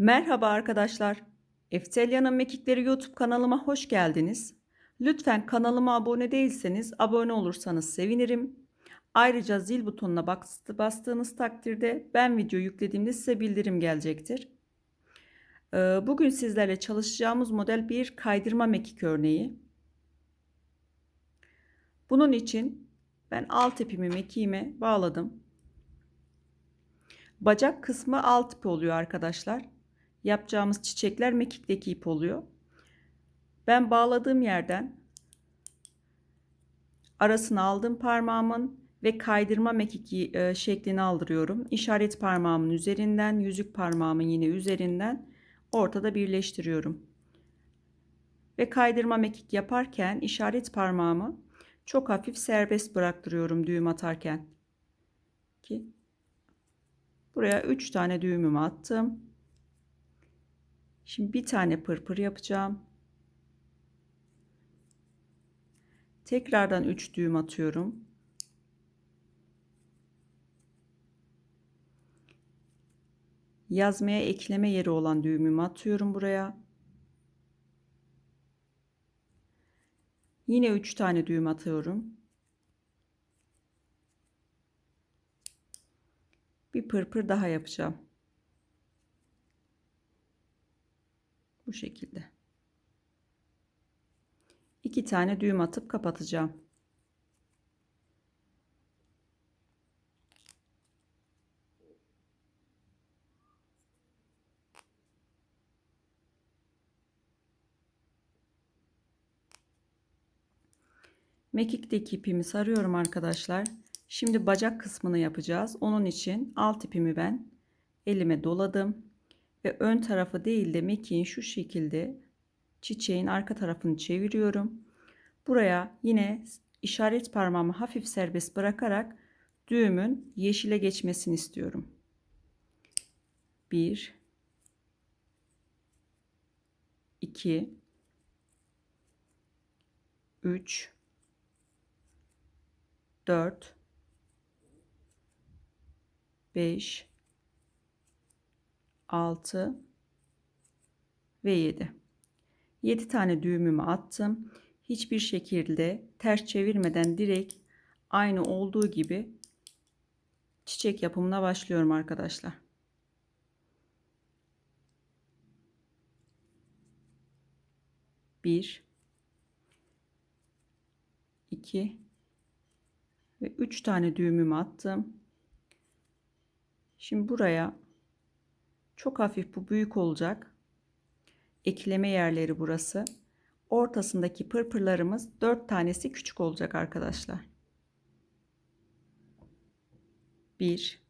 Merhaba arkadaşlar. Eftelya'nın Mekikleri YouTube kanalıma hoş geldiniz. Lütfen kanalıma abone değilseniz abone olursanız sevinirim. Ayrıca zil butonuna bastı- bastığınız takdirde ben video yüklediğimde size bildirim gelecektir. Ee, Bugün sizlerle çalışacağımız model bir kaydırma mekik örneği. Bunun için ben alt ipimi mekiğime bağladım. Bacak kısmı alt ip oluyor arkadaşlar. Yapacağımız çiçekler mekikteki ip oluyor. Ben bağladığım yerden arasını aldım parmağımın ve kaydırma mekik e, şeklini aldırıyorum. İşaret parmağımın üzerinden, yüzük parmağımın yine üzerinden ortada birleştiriyorum. Ve kaydırma mekik yaparken işaret parmağımı çok hafif serbest bıraktırıyorum düğüm atarken. Ki Buraya 3 tane düğümümü attım. Şimdi bir tane pırpır yapacağım. Tekrardan 3 düğüm atıyorum. Yazmaya ekleme yeri olan düğümümü atıyorum buraya. Yine 3 tane düğüm atıyorum. Bir pırpır daha yapacağım. Bu şekilde. İki tane düğüm atıp kapatacağım. Mekikteki ipimi sarıyorum arkadaşlar. Şimdi bacak kısmını yapacağız. Onun için alt ipimi ben elime doladım ve ön tarafı değil de mekiğin şu şekilde çiçeğin arka tarafını çeviriyorum. Buraya yine işaret parmağımı hafif serbest bırakarak düğümün yeşile geçmesini istiyorum. 1 2 3 4 5 6 ve 7. 7 tane düğümümü attım. Hiçbir şekilde ters çevirmeden direkt aynı olduğu gibi çiçek yapımına başlıyorum arkadaşlar. Bir, iki ve üç tane düğümümü attım. Şimdi buraya çok hafif bu büyük olacak. Ekleme yerleri burası. Ortasındaki pırpırlarımız 4 tanesi küçük olacak arkadaşlar. 1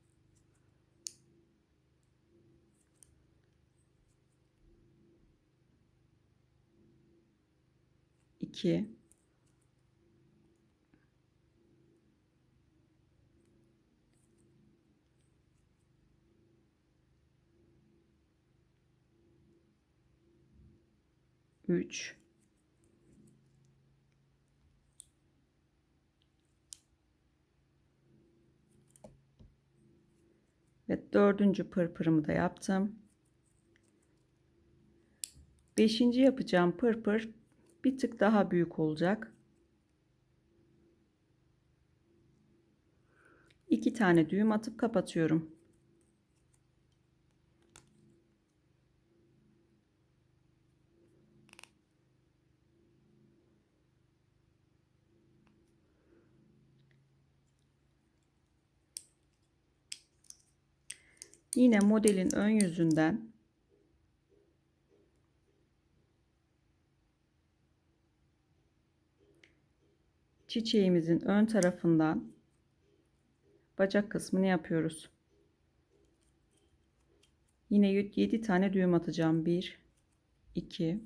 2 3 ve dördüncü pırpırımı da yaptım. Beşinci yapacağım pırpır bir tık daha büyük olacak. İki tane düğüm atıp kapatıyorum. Yine modelin ön yüzünden çiçeğimizin ön tarafından bacak kısmını yapıyoruz. Yine 7 tane düğüm atacağım. 1 2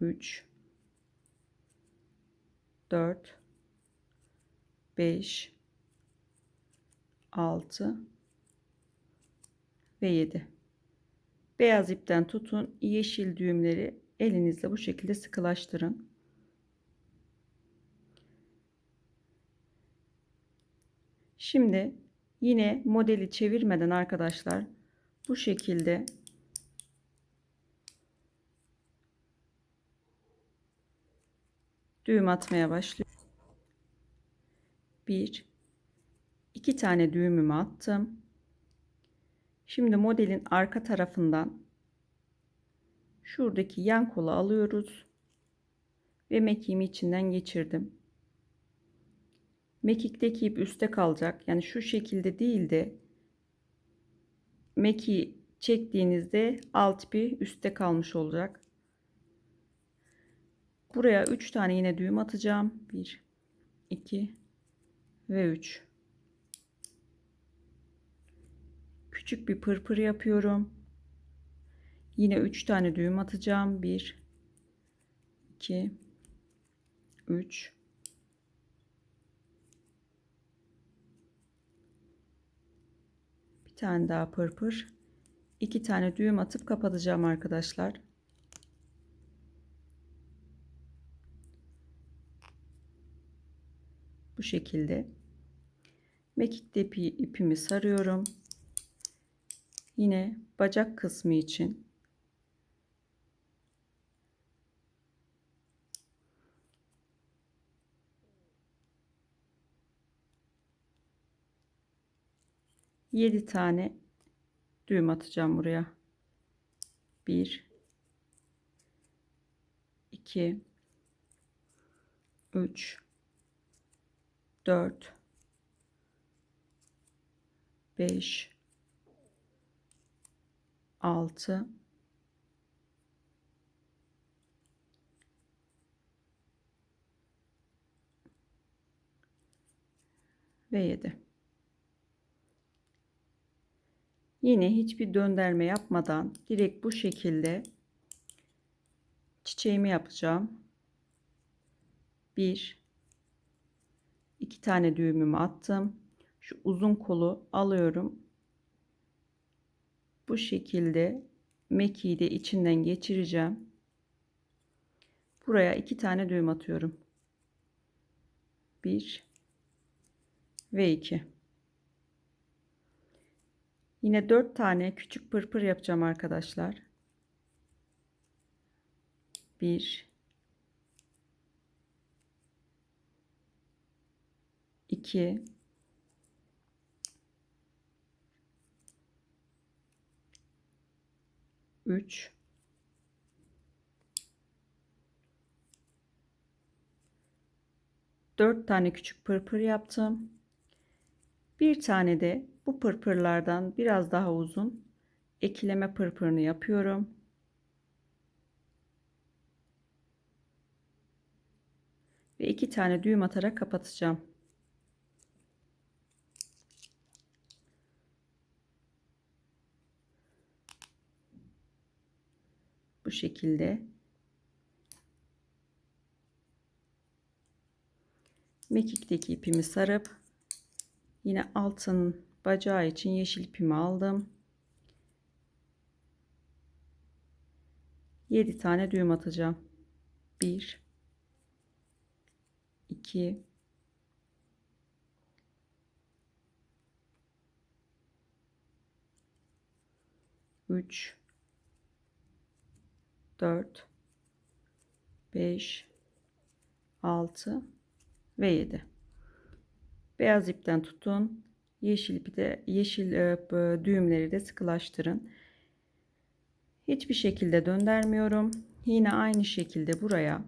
3 4 5 6 ve 7. Beyaz ipten tutun. Yeşil düğümleri elinizle bu şekilde sıkılaştırın. Şimdi yine modeli çevirmeden arkadaşlar Bu şekilde düğüm atmaya başlıyorum. Bir, iki tane düğümümü attım. Şimdi modelin arka tarafından şuradaki yan kolu alıyoruz ve mekiğimi içinden geçirdim. Mekikteki ip üstte kalacak. Yani şu şekilde değil de meki çektiğinizde alt ipi üstte kalmış olacak. Buraya 3 tane yine düğüm atacağım. 1 2 ve 3. Küçük bir pırpır yapıyorum. Yine 3 tane düğüm atacağım. 1 2 3 Bir tane daha pırpır. 2 tane düğüm atıp kapatacağım arkadaşlar. Bu şekilde. Mekik ipi, ipimi sarıyorum. Yine bacak kısmı için yedi tane düğüm atacağım buraya. Bir, iki, üç, dört, beş, altı, ve 7. Yine hiçbir döndürme yapmadan direkt bu şekilde çiçeğimi yapacağım. 1 2 tane düğümümü attım. Şu uzun kolu alıyorum. Bu şekilde mekiği de içinden geçireceğim. Buraya iki tane düğüm atıyorum. 1 ve 2. Yine 4 tane küçük pırpır yapacağım arkadaşlar. 1 2 3 4 tane küçük pırpır yaptım. Bir tane de bu pırpırlardan biraz daha uzun ekileme pırpırını yapıyorum. Ve iki tane düğüm atarak kapatacağım. Bu şekilde mekikteki ipimi sarıp yine altın bacağı için yeşil ipimi aldım. 7 tane düğüm atacağım. 1 2 3 4 5 6 ve 7 beyaz ipten tutun yeşil ipi de yeşil e, düğümleri de sıkılaştırın. Hiçbir şekilde döndürmüyorum yine aynı şekilde buraya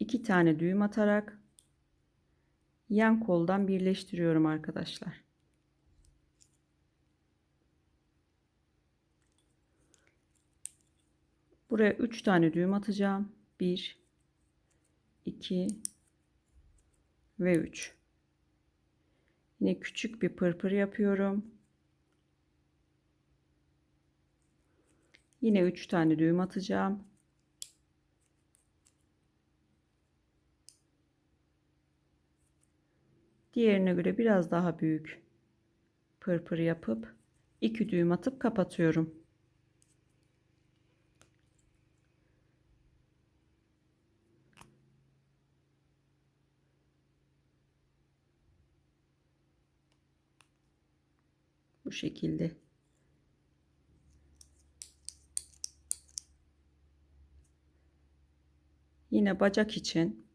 iki tane düğüm atarak yan koldan birleştiriyorum arkadaşlar Buraya 3 tane düğüm atacağım. 1 2 ve 3. Yine küçük bir pırpır yapıyorum. Yine 3 tane düğüm atacağım. Diğerine göre biraz daha büyük pırpır yapıp 2 düğüm atıp kapatıyorum. Bu şekilde. Yine bacak için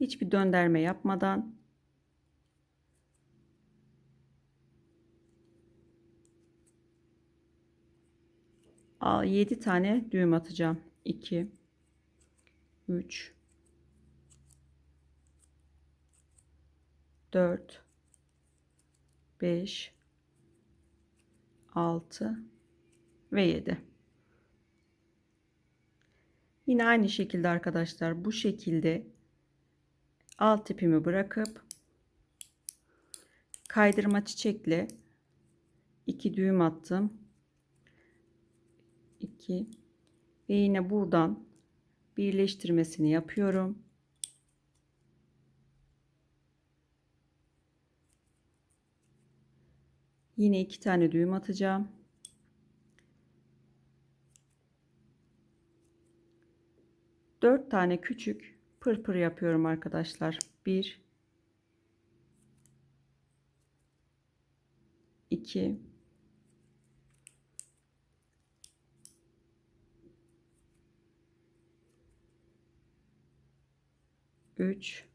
hiçbir döndürme yapmadan Al 7 tane düğüm atacağım. 2 3 4 5 6 ve 7 yine aynı şekilde arkadaşlar bu şekilde alt ipimi bırakıp kaydırma çiçekle iki düğüm attım. 2 ve yine buradan birleştirmesini yapıyorum Yine iki tane düğüm atacağım. Dört tane küçük pırpır yapıyorum arkadaşlar. Bir, iki, üç,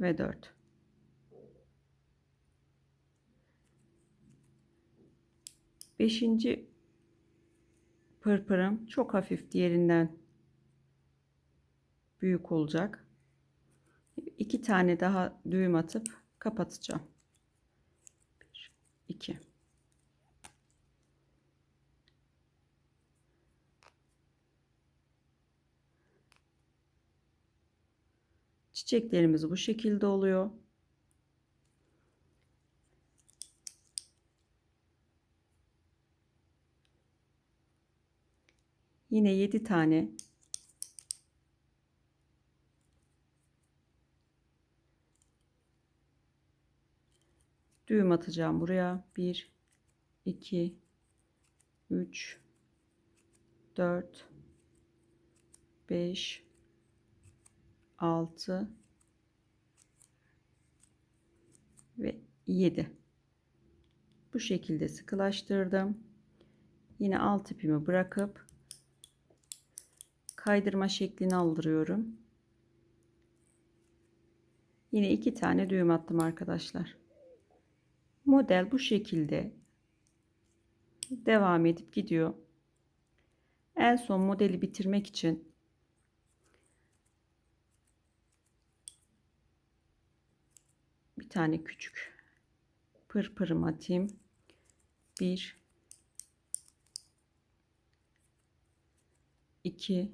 ve 4. Beşinci pırpırım çok hafif diğerinden büyük olacak. İki tane daha düğüm atıp kapatacağım. 1 2 Çiçeklerimiz bu şekilde oluyor. Yine 7 tane düğüm atacağım buraya. 1 2 3 4 5 6 ve 7 bu şekilde sıkılaştırdım. Yine alt ipimi bırakıp kaydırma şeklini aldırıyorum. Yine iki tane düğüm attım arkadaşlar. Model bu şekilde devam edip gidiyor. En son modeli bitirmek için bir tane küçük pırpırım atayım. Bir, iki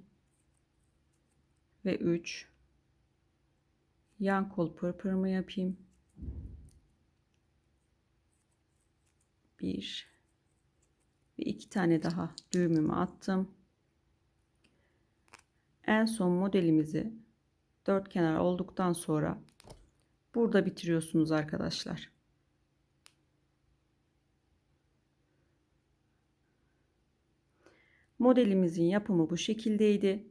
ve üç. Yan kol pırpırımı yapayım. Bir ve iki tane daha düğümümü attım. En son modelimizi dört kenar olduktan sonra burada bitiriyorsunuz arkadaşlar. Modelimizin yapımı bu şekildeydi.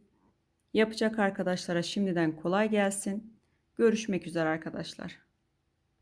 Yapacak arkadaşlara şimdiden kolay gelsin. Görüşmek üzere arkadaşlar.